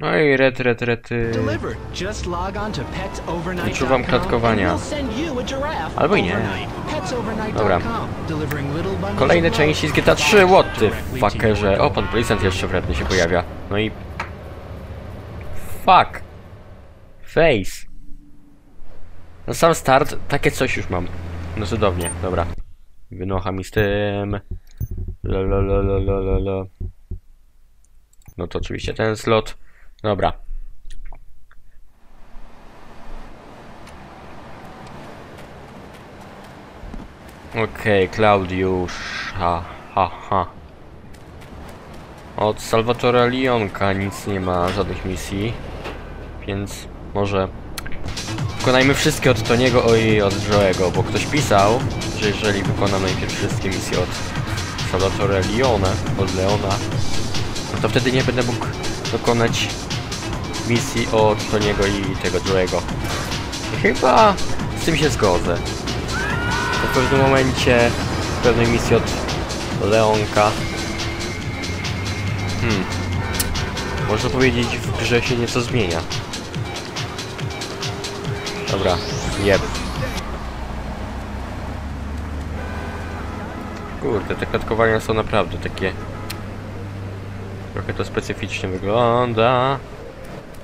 No i red, red, red. Wyczuwam klatkowania. Albo i nie. Dobra. Kolejne części z GTA 3, what the fuckerze. O, pan policjant jeszcze wredny się pojawia. No i... Fuck. Face. Na sam start takie coś już mam. No cudownie, dobra. Wynocha mi z tym. No to oczywiście ten slot. Dobra. Okej, Klaudiusz. Ha, ha, ha. Od Salvatora Lionka nic nie ma, żadnych misji. Więc może wykonajmy wszystkie od Toniego i od Joe'ego, bo ktoś pisał, że jeżeli wykonam najpierw wszystkie misje od Salvatora Leone, od Leona, no to wtedy nie będę mógł dokonać misji od Toniego i tego Joe'ego. Chyba z tym się zgodzę. W pewnym momencie w pewnej misji od Leonka Hmm. Można powiedzieć w grze się nieco zmienia. Dobra, jeb. Kurde, te klatkowania są naprawdę takie... Trochę to specyficznie wygląda.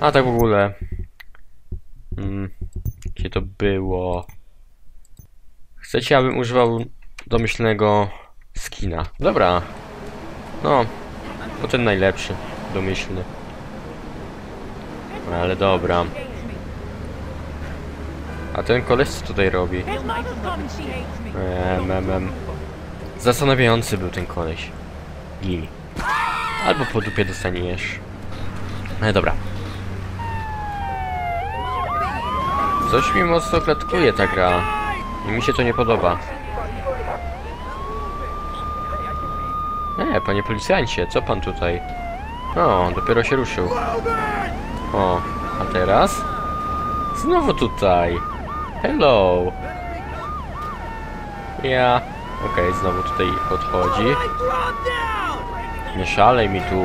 A tak w ogóle... Hmm, gdzie to było? Chcecie, abym używał domyślnego skina. Dobra. No, to ten najlepszy, domyślny. Ale dobra. A ten koleś co tutaj robi? Em, em. Zastanawiający był ten koleś. Gili. Albo po dupie dostaniesz. Ale dobra. Coś mi mocno klatkuje ta gra. I mi się to nie podoba. E, panie policjancie, co pan tutaj? O, dopiero się ruszył. O, a teraz? Znowu tutaj. Hello. Ja. Okej, znowu tutaj podchodzi. Nie szalej mi tu.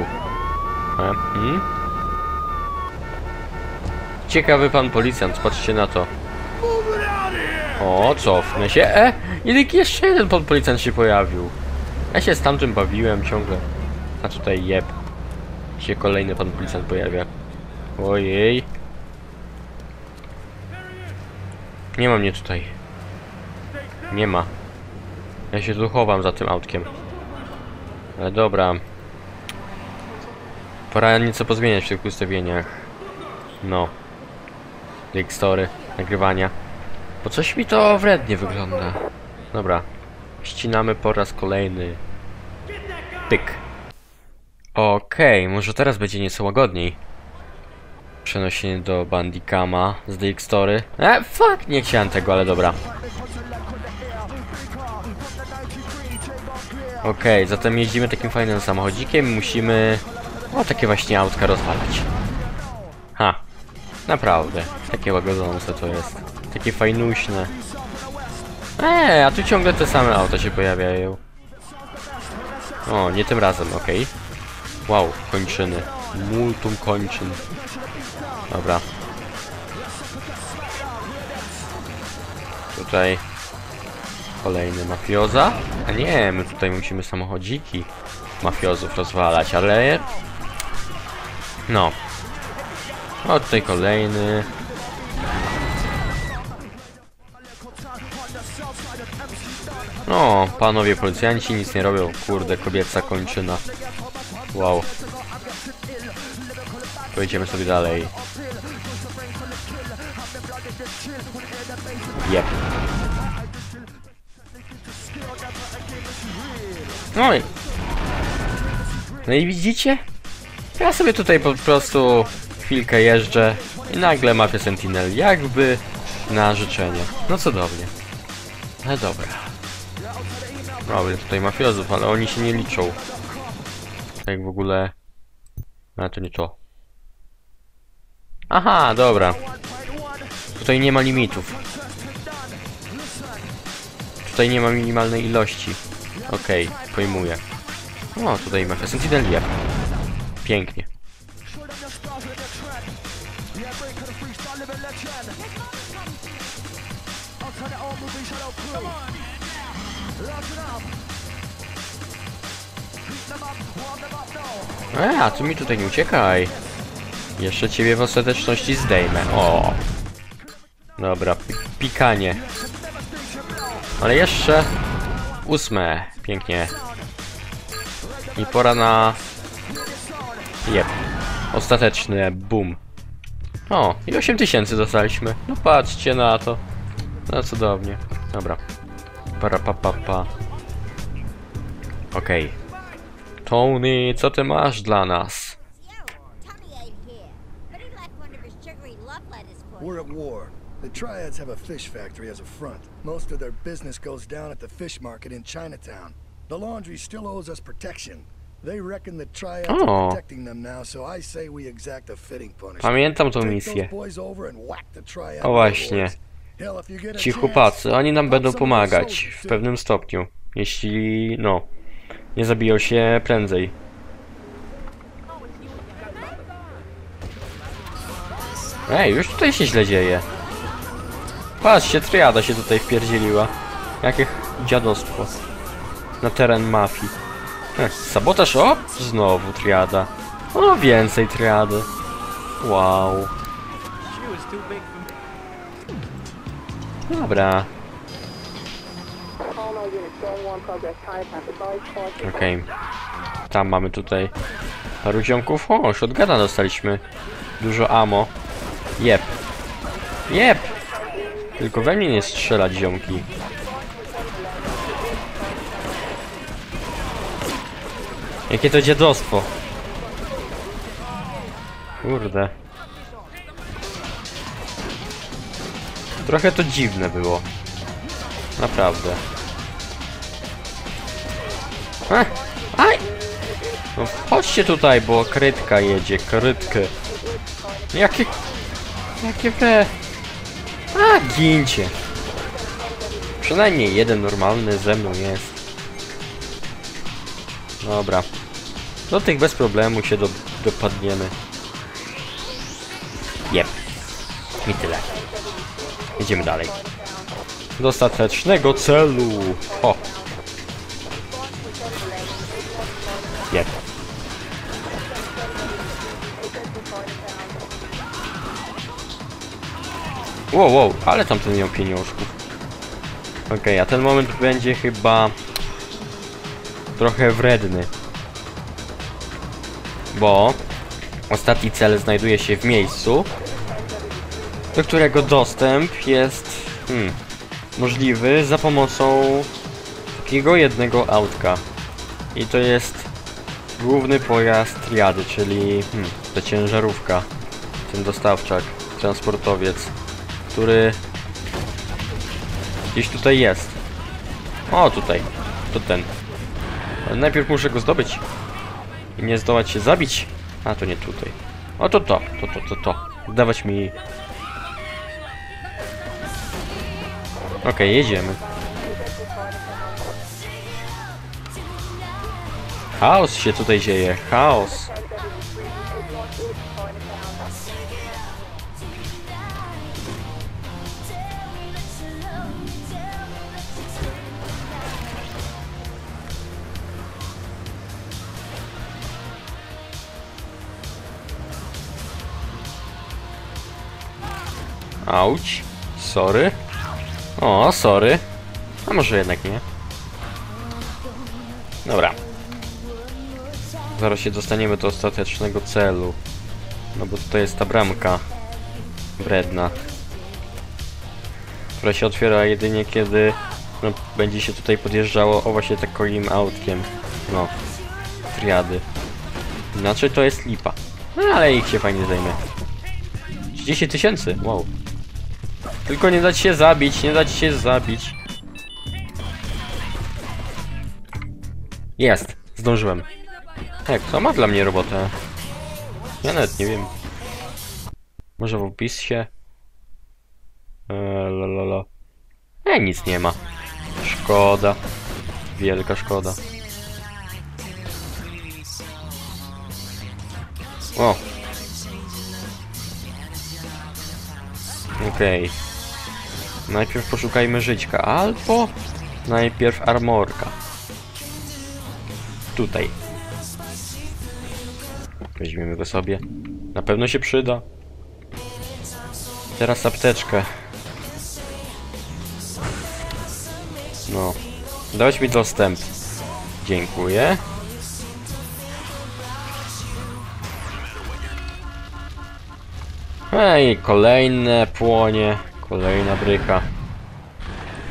E, hmm? Ciekawy pan policjant, patrzcie na to. O, cofnę się. E, i jeszcze jeden pan policjant się pojawił. Ja się z tamtym bawiłem ciągle. A tutaj jeb. Się kolejny pan policjant pojawia. Ojej. Nie ma mnie tutaj. Nie ma. Ja się tu chowam za tym autkiem. Ale dobra. Pora nieco pozmieniać w tych ustawieniach. No. Big story, nagrywania. Bo coś mi to wrednie wygląda. Dobra. Ścinamy po raz kolejny. Pyk. Okej, może teraz będzie nieco łagodniej. Przenoszenie do Bandicama z DX Story. E, fuck, nie chciałem tego, ale dobra. Okej, zatem jeździmy takim fajnym samochodzikiem musimy... O, takie właśnie autka rozwalać. Naprawdę. Takie łagodzące to jest. Takie fajnuśne. Eee, a tu ciągle te same auta się pojawiają. O, nie tym razem, okej. Wow, kończyny. Multum kończyn. Dobra. Tutaj kolejny mafioza. A nie, my tutaj musimy samochodziki mafiozów rozwalać, ale... No. O, tutaj kolejny. No, panowie policjanci nic nie robią. Kurde, kobieca kończyna. Wow. Pojedziemy sobie dalej. Jep. No i... No i widzicie? Ja sobie tutaj po prostu chwilkę jeżdżę i nagle mafia Sentinel jakby na życzenie. No cudownie. Ale dobra. Mamy tutaj mafiozów, ale oni się nie liczą. Tak w ogóle... A to nie to. Aha, dobra. Tutaj nie ma limitów. Tutaj nie ma minimalnej ilości. Okej, pojmuję. O, tutaj mafia Sentinel je. Pięknie. E, a ty mi tutaj nie uciekaj. Jeszcze ciebie w ostateczności zdejmę. O. Dobra, pi- pikanie. Ale jeszcze ósme. Pięknie. I pora na... Jep. Ostateczny boom. O, i 8000 dostaliśmy. No patrzcie na to. No cudownie. Dobra. Para pa pa pa. Okej. Tony, co ty masz dla nas? We're at war. The Triads have a fish factory as a front. Most of their business goes down at the fish market in Chinatown. The laundry still owes us protection. They reckon the Triads Oh. are protecting them now, so I say we exact a fitting punishment. Pamiętam tą misję. O właśnie. Ci chłopacy, oni nam będą pomagać w pewnym stopniu. Jeśli, no, nie zabiją się prędzej. Ej, już tutaj się źle dzieje. Patrzcie, triada się tutaj wpierdzieliła. Jakie dziadostwo. Na teren mafii. Ech, sabotaż, o! Znowu triada. O, więcej triady. Wow. Dobra. Okej. Tam mamy tutaj paru ziomków. O, shotguna dostaliśmy. Dużo ammo. Jep. Jep! Tylko we mnie nie strzelać, ziomki. Jakie to dziadostwo. Kurde. Trochę to dziwne było. Naprawdę. A, aj! No chodźcie tutaj, bo krytka jedzie, krytkę. Jakie... Jakie we... A, gincie. Przynajmniej jeden normalny ze mną jest. Dobra. Do tych bez problemu się do, dopadniemy. Jep. I tyle. Idziemy dalej. Do ostatecznego celu. O. Jep. Wow, wow, ale tamten miał pieniążków. Okej, a ten moment będzie chyba trochę wredny. Bo ostatni cel znajduje się w miejscu, do którego dostęp jest hmm, możliwy za pomocą takiego jednego autka. I to jest główny pojazd triady, czyli hmm, ta ciężarówka, ten dostawczak, transportowiec, który gdzieś tutaj jest. O, tutaj. To ten. Ale najpierw muszę go zdobyć. I nie zdołać się zabić. A, to nie tutaj. O, to to. To, to, to, to. Dawać mi... Okej, jedziemy. Chaos się tutaj dzieje. Chaos. Auć. Sorry. O, sorry. A może jednak nie. Dobra. Zaraz się dostaniemy do ostatecznego celu. No bo tutaj jest ta bramka. Wredna. Która się otwiera jedynie kiedy no, będzie się tutaj podjeżdżało o właśnie takim autkiem. No. Triady. Inaczej to jest lipa. No ale ich się fajnie zajmie. 30 tysięcy, wow. Tylko nie dać się zabić, nie dać się zabić. Jest, zdążyłem. Tak, to ma dla mnie robotę. Ja nawet nie wiem. Może w opisie? Eee, lalala. E, nic nie ma. Szkoda. Wielka szkoda. O. Okej. Najpierw poszukajmy żyćka, albo najpierw armorka. Tutaj. Weźmiemy go sobie. Na pewno się przyda. Teraz apteczkę. No. Dać mi dostęp. Dziękuję. Ej, kolejne płonie. Kolejna bryka.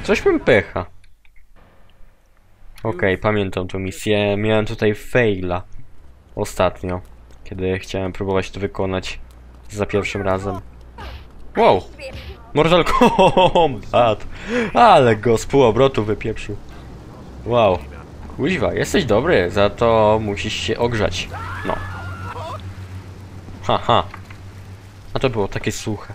Coś mi pycha. Okej, pamiętam tą misję. Miałem tutaj faila. Ostatnio. Kiedy chciałem próbować to wykonać za pierwszym razem. Wow! Mortal Kombat! Ale go z półobrotu wypieprzył. Wow. Kuźwa, jesteś dobry, za to musisz się ogrzać. No. Haha. A to było takie suche.